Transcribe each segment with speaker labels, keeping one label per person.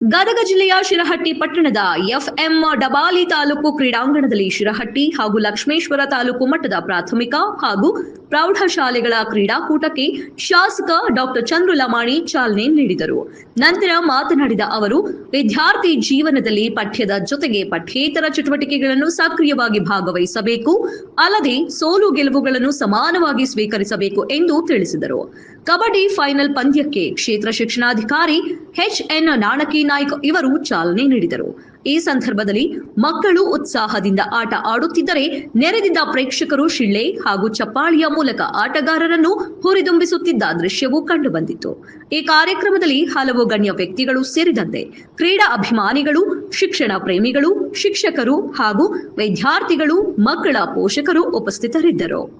Speaker 1: ಗದಗ ಜಿಲ್ಲೆಯ ಶಿರಹಟ್ಟಿ ಪಟ್ಟಣದ ಎಫ್ಎಂ ಡಬಾಲಿ ತಾಲೂಕು ಕ್ರೀಡಾಂಗಣದಲ್ಲಿ ಶಿರಹಟ್ಟಿ ಹಾಗೂ ಲಕ್ಷ್ಮೇಶ್ವರ ತಾಲೂಕು ಮಟ್ಟದ ಪ್ರಾಥಮಿಕ ಹಾಗೂ ಪ್ರೌಢಶಾಲೆಗಳ ಕ್ರೀಡಾಕೂಟಕ್ಕೆ ಶಾಸಕ ಡಾಕ್ಟರ್ ಚಂದ್ರು ಲಮಾಣಿ ಚಾಲನೆ ನೀಡಿದರು. ನಂತರ ಮಾತನಾಡಿದ ಅವರು, ವಿದ್ಯಾರ್ಥಿ ಜೀವನದಲ್ಲಿ ಪಠ್ಯದ ಜೊತೆಗೆ ಪಠ್ಯೇತರ ಚಟುವಟಿಕೆಗಳನ್ನು ಸಕ್ರಿಯವಾಗಿ ಭಾಗವಹಿಸಬೇಕು, ಅಲ್ಲದೆ ಸೋಲು ಗೆಲುವುಗಳನ್ನು ಸಮಾನವಾಗಿ ಸ್ವೀಕರಿಸಬೇಕು ಎಂದು ತಿಳಿಸಿದರು. ಕಬಡ್ಡಿ ಫೈನಲ್ ಪಂದ್ಯಕ್ಕೆ ಕ್ಷೇತ್ರ ಶಿಕ್ಷಣಾಧಿಕಾರಿ ಎಚ್ ಎನ್ ನಾಣಕಿ ನಾಯ್ಕ ಇವರು ಚಾಲನೆ ನೀಡಿದರು. ಈ ಸಂದರ್ಭದಲ್ಲಿ ಮಕ್ಕಳು ಉತ್ಸಾಹದಿಂದ ಆಟ ಆಡುತ್ತಿದ್ದರೆ ನೆರೆದಿದ್ದ ಪ್ರೇಕ್ಷಕರು ಶಿಳ್ಳೆ ಹಾಗೂ ಚಪ್ಪಾಳಿಯ ಮೂಲಕ ಆಟಗಾರರನ್ನು ಹುರಿದುಂಬಿಸುತ್ತಿದ್ದ ದೃಶ್ಯವೂ ಕಂಡುಬಂದಿತ್ತು. ಈ ಕಾರ್ಯಕ್ರಮದಲ್ಲಿ ಹಲವು ಗಣ್ಯ ವ್ಯಕ್ತಿಗಳು ಸೇರಿದಂತೆ ಕ್ರೀಡಾ ಅಭಿಮಾನಿಗಳು, ಶಿಕ್ಷಣ ಪ್ರೇಮಿಗಳು, ಶಿಕ್ಷಕರು ಹಾಗೂ ವಿದ್ಯಾರ್ಥಿಗಳು, ಮಕ್ಕಳ ಪೋಷಕರು ಉಪಸ್ಥಿತರಿದ್ದರು.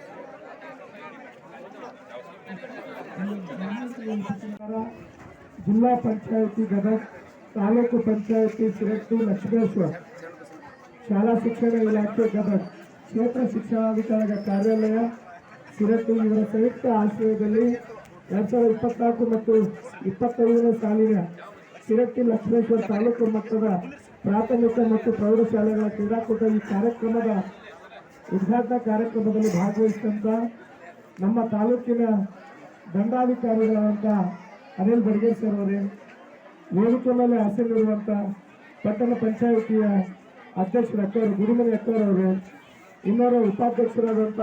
Speaker 2: ಜಿಲ್ಲಾ ಪಂಚಾಯಿತಿ ಗದಗ, ತಾಲೂಕು ಪಂಚಾಯಿತಿ ಸಿರಟ್ಟಿ, ಲಕ್ಷ್ಮೇಶ್ವರ. ಶಾಲಾ ಶಿಕ್ಷಣ ಇಲಾಖೆ ಗದಗ. ಕ್ಷೇತ್ರ ಶಿಕ್ಷಣಾಧಿಕಾರಿಗಳ ಕಾರ್ಯಾಲಯ ಸಿರಟ್ಟು ಇವರ ಸಂಯುಕ್ತ ಆಶ್ರಯದಲ್ಲಿ ಎರಡ್ ಸಾವಿರದ ಇಪ್ಪತ್ನಾಲ್ಕು ಮತ್ತು ಇಪ್ಪತ್ತೈದನೇ ಸಾಲಿನ ಸಿರಟ್ಟಿ ಲಕ್ಷ್ಮೇಶ್ವರ ತಾಲೂಕು ಮಟ್ಟದ ಪ್ರಾಥಮಿಕ ಮತ್ತು ಪ್ರೌಢಶಾಲೆಗಳ ಕ್ರೀಡಾಕೂಟ ಈ ಕಾರ್ಯಕ್ರಮದ ಉದ್ಘಾಟನಾ ಕಾರ್ಯಕ್ರಮದಲ್ಲಿ ಭಾಗವಹಿಸಿದಂಥ ನಮ್ಮ ತಾಲೂಕಿನ ದಂಡಾಧಿಕಾರಿಗಳಾದಂಥ ಅನಿಲ್ ಬಡ್ಗೇರ್ ಸರ್ ಅವರೇ ವೇದಿಕೆ ಮೇಲೆ ಹಾಸನಿರುವಂಥ ಪಟ್ಟಣ ಪಂಚಾಯಿತಿಯ ಅಧ್ಯಕ್ಷರು ಅಕ್ಕವರು ಗುಡಿಮನೆ ಅಕ್ಕವರವರು ಇನ್ನೊಬ್ಬ ಉಪಾಧ್ಯಕ್ಷರಾದಂಥ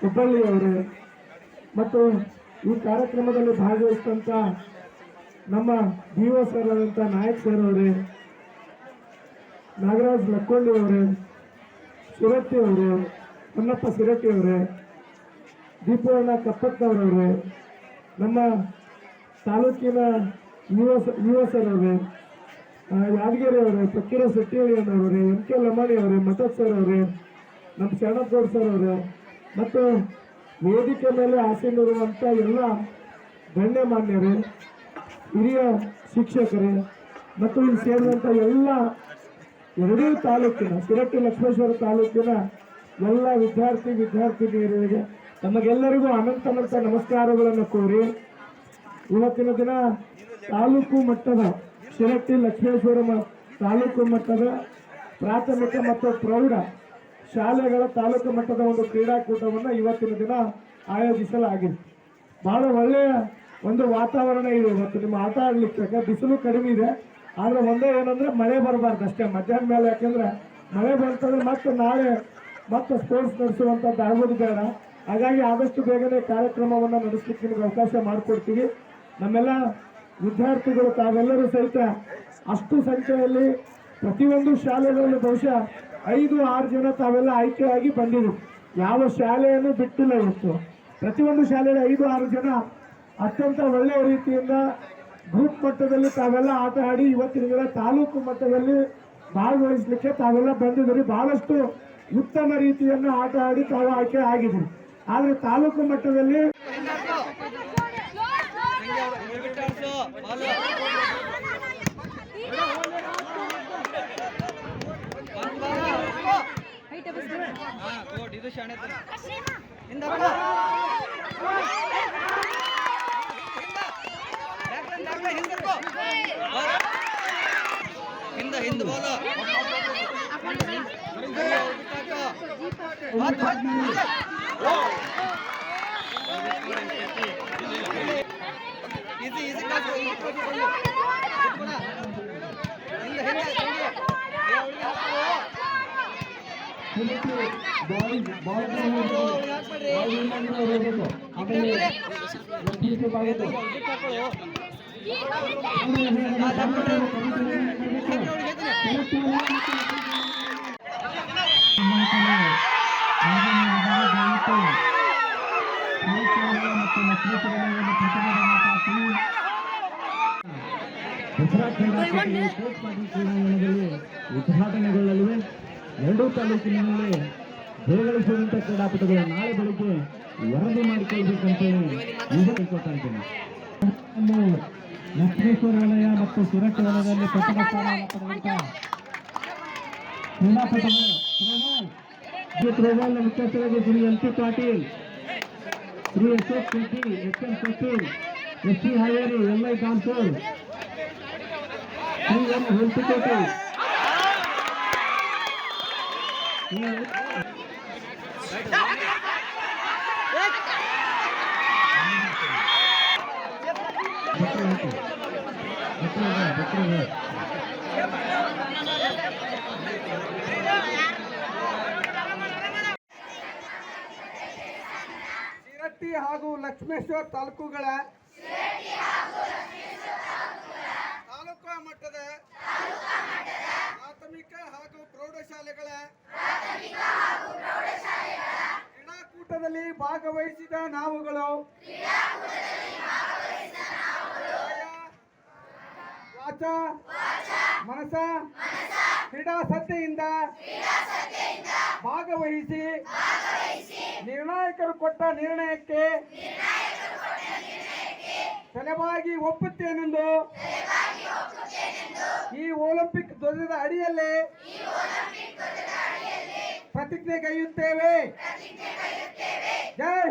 Speaker 2: ಹುಬ್ಬಳ್ಳಿಯವರು ಮತ್ತು ಈ ಕಾರ್ಯಕ್ರಮದಲ್ಲಿ ಭಾಗವಹಿಸಿದಂಥ ನಮ್ಮ ಬಿ ಒ ಸರ್ ಆದಂಥ ನಾಯಕ್ ಸರ್ ಅವರೇ, ನಾಗರಾಜ್ ಲಕ್ಕೊಂಡಿ ಅವರೇ ಶಿರಟ್ಟಿ ಅವರು ಹೊನ್ನಪ್ಪ ಶಿರಟ್ಟಿ ಅವರೇ ದೀಪವಣ್ಣ ಕಪ್ಪತ್ತವರವರು ನಮ್ಮ ತಾಲೂಕಿನ ಯುವ ಆ, ಯಾದಗಿರಿ ಅವರೇ ಪಕ್ಕೀರ ಶೆಟ್ಟಿಯಣ್ಣವರೇ ಎಂ ಕೆ ಲಮಾಣಿ ಅವರೇ ಮಠದ ಸರ್ ಅವರೇ ನಮ್ಮ ಶರಣಗೌಡ್ ಸರ್ ಅವರೇ ಮತ್ತು ವೇದಿಕೆ ಮೇಲೆ ಆಸೆಗಿರುವಂಥ ಎಲ್ಲ ಗಣ್ಯಮಾನ್ಯರೇ ಹಿರಿಯ ಶಿಕ್ಷಕರೇ ಮತ್ತು ಇಲ್ಲಿ ಸೇರಿದಂಥ ಎಲ್ಲ ಎರಡೂ ತಾಲೂಕಿನ ಶಿರಟ್ಟಿ ಲಕ್ಷ್ಮೇಶ್ವರ ತಾಲೂಕಿನ ಎಲ್ಲ ವಿದ್ಯಾರ್ಥಿ ವಿದ್ಯಾರ್ಥಿನಿಯರಿಗೆ ನಮಗೆಲ್ಲರಿಗೂ ಅನಂತ ಅನಂತ ನಮಸ್ಕಾರಗಳನ್ನು ಕೋರಿ ಇವತ್ತಿನ ದಿನ ತಾಲೂಕು ಮಟ್ಟದ ಶಿರಟ್ಟಿ ಲಕ್ಷ್ಮೇಶ್ವರ ತಾಲೂಕು ಮಟ್ಟದ ಪ್ರಾಥಮಿಕ ಮತ್ತು ಪ್ರೌಢ ಶಾಲೆಗಳ ತಾಲೂಕು ಮಟ್ಟದ ಒಂದು ಕ್ರೀಡಾಕೂಟವನ್ನು ಇವತ್ತಿನ ದಿನ ಆಯೋಜಿಸಲಾಗಿದೆ. ಬಹಳ ಒಳ್ಳೆಯ ಒಂದು ವಾತಾವರಣ ಇದೆ ಇವತ್ತು. ನಿಮ್ಮ ಆಟ ಆಡ್ಲಿಕ್ಕೆ ಬಿಸಿಲು ಕಡಿಮೆ ಇದೆ. ಆದರೆ ಒಂದೇ ಏನಂದ್ರೆ ಮಳೆ ಬರಬಾರ್ದು ಅಷ್ಟೇ. ಮಧ್ಯಾಹ್ನ ಮೇಲೆ ಯಾಕೆಂದ್ರೆ ಮಳೆ ಬರ್ತದೆ ಮತ್ತೆ ನಾಳೆ ಮತ್ತೆ ಸ್ಪೋರ್ಟ್ಸ್ ನಡೆಸುವಂಥದ್ದು ಆಗೋದು ಬೇಡ. ಹಾಗಾಗಿ ಆದಷ್ಟು ಬೇಗನೆ ಕಾರ್ಯಕ್ರಮವನ್ನು ನಡೆಸಲಿಕ್ಕೆ ನಿಮಗೆ ಅವಕಾಶ ಮಾಡಿಕೊಡ್ತೀವಿ. ನಮ್ಮೆಲ್ಲ ವಿದ್ಯಾರ್ಥಿಗಳು ತಾವೆಲ್ಲರೂ ಸಹಿತ ಅಷ್ಟು ಸಂಖ್ಯೆಯಲ್ಲಿ ಪ್ರತಿಯೊಂದು ಶಾಲೆಗಳಲ್ಲಿ ಬಹುಶಃ ಐದು, ಆರು ಜನ ತಾವೆಲ್ಲ ಆಯ್ಕೆಯಾಗಿ ಬಂದಿದ್ರು. ಯಾವ ಶಾಲೆಯನ್ನು ಬಿಟ್ಟಿಲ್ಲ ಇವತ್ತು. ಪ್ರತಿಯೊಂದು ಶಾಲೆಯಲ್ಲಿ ಐದು, ಆರು ಜನ ಅತ್ಯಂತ ಒಳ್ಳೆಯ ರೀತಿಯಿಂದ ಗ್ರೂಪ್ ಮಟ್ಟದಲ್ಲಿ ತಾವೆಲ್ಲ ಆಟ ಆಡಿ ಇವತ್ತಿನ ದಿನ ತಾಲೂಕು ಮಟ್ಟದಲ್ಲಿ ಭಾಗವಹಿಸಲಿಕ್ಕೆ ತಾವೆಲ್ಲ ಬಂದಿದ್ದೀರಿ ಬಹಳಷ್ಟು ಉತ್ತಮ ರೀತಿಯನ್ನು ಆಟ ಆಡಿ ತಾವು ಆಯ್ಕೆ ಆಗಿದ್ರಿ. ಆದರೆ ತಾಲೂಕು ಮಟ್ಟದಲ್ಲಿ
Speaker 3: ಇದು ಶಾಣೆ ಹಿಂದ ಹಿಂದ ಹಿಂದ ಬೋಲ ಈಸಿ
Speaker 2: ದಸರಾ ಮತ್ತು
Speaker 4: ಕ್ರೀಡಾಕೂಟಗಳು ಕೋಟ್ಪಾಡಿ ಕ್ರೀಡಾಂಗಣದಲ್ಲಿ ಉದ್ಘಾಟನೆಗೊಳ್ಳಲಿವೆ. ಎರಡೂ ತಾಲೂಕಿನಲ್ಲಿ ಜಯಗಳಿಸುವಂತ ಕ್ರೀಡಾಪಟುಗಳು ನಾಳೆ ಬೆಳಿಗ್ಗೆ ವರದಿ ಮಾಡಿಕೊಳ್ಬೇಕಂತೇಳಿ ಇದು ಕೊಡ್ತಾ ಇದ್ದೇನೆ. ಲಕ್ಷ್ಮೇಶ್ವರ ವಲಯ ಮತ್ತು ಸುರಕ್ಷ ವಲಯದಲ್ಲಿ ಪ್ರಥಮ ಸ್ಥಾನ ಕ್ರೀಡಾಪಟುಗಳು ಥ್ರೋಬಾಲ್. ಈ ಮುಖ್ಯಸ್ಥರಾಗಿ Shri M. P Patil, Shri S Shetty S M. Satil S. C Haveri, L. I. Kansur Shri M. Hultikote
Speaker 5: Siratti ಹಾಗೂ ಲಕ್ಷ್ಮೇಶ್ವರ ತಾಲೂಕುಗಳ ತಾಲೂಕು ಮಟ್ಟದ ಪ್ರಾಥಮಿಕ ಹಾಗೂ ಪ್ರೌಢಶಾಲೆಗಳ ಕ್ರೀಡಾಕೂಟದಲ್ಲಿ ಭಾಗವಹಿಸಿದ ನಾವುಗಳು. ವಾಚ. ಮನಸ. ಕ್ರೀಡಾಸಕ್ತಿಯಿಂದ ಭಾಗವಹಿಸಿ ನಿರ್ಣಾಯಕರು ಕೊಟ್ಟ ನಿರ್ಣಯಕ್ಕೆ ತಲೆಬಾಗಿ ಒಪ್ಪುತ್ತೇನೆಂದು ಈ ಒಲಿಂಪಿಕ್ ಧ್ವಜದ ಅಡಿಯಲ್ಲೇ ಪ್ರತಿಜ್ಞೆ ಕೈಯುತ್ತೇವೆ जय